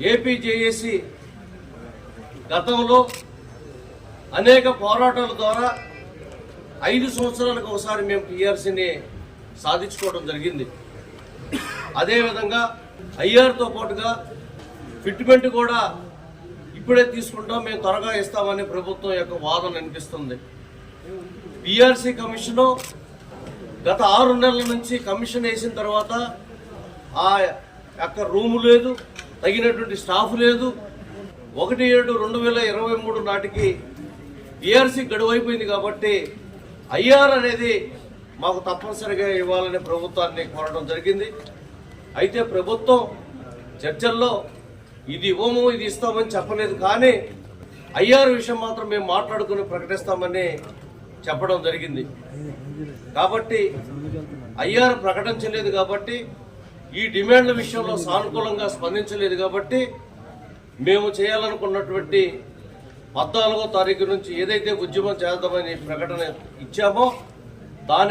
APJAC గతంలో అనేక పోరాటాల ద్వారా ఐదు సంవత్సరాలకు ఒకసారి మేము టీఆర్సీని సాధించుకోవడం జరిగింది. అదేవిధంగా ఐఆర్తో పాటుగా ఫిట్మెంట్ కూడా ఇప్పుడే తీసుకుంటాం మేము త్వరగా ఇస్తామని ప్రభుత్వం యొక్క వాదన అనిపిస్తుంది పిఆర్సీ కమిషను గత ఆరు నెలల నుంచి కమిషన్ వేసిన తర్వాత ఆ యొక్క రూము లేదు. తగినటువంటి స్టాఫ్ లేదు. ఒకటి ఏడు రెండు వేల ఇరవై మూడు నాటికి పిఆర్సీ గడువైపోయింది కాబట్టి ఐఆర్ అనేది మాకు తప్పనిసరిగా ఇవ్వాలని ప్రభుత్వాన్ని కోరడం జరిగింది. అయితే ప్రభుత్వం చర్చల్లో ఇది ఇవ్వము ఇది ఇస్తామని చెప్పలేదు కానీ ఐఆర్ విషయం మాత్రం మేము మాట్లాడుకుని ప్రకటిస్తామని చెప్పడం జరిగింది. కాబట్టి ఐఆర్ ప్రకటించలేదు కాబట్టి ఈ డిమాండ్ల విషయంలో సానుకూలంగా స్పందించలేదు కాబట్టి మేము చేయాలనుకున్నటువంటి పద్నాలుగో తారీఖు నుంచి ఏదైతే ఉద్యమం చేద్దామని ప్రకటన ఇచ్చామో దాని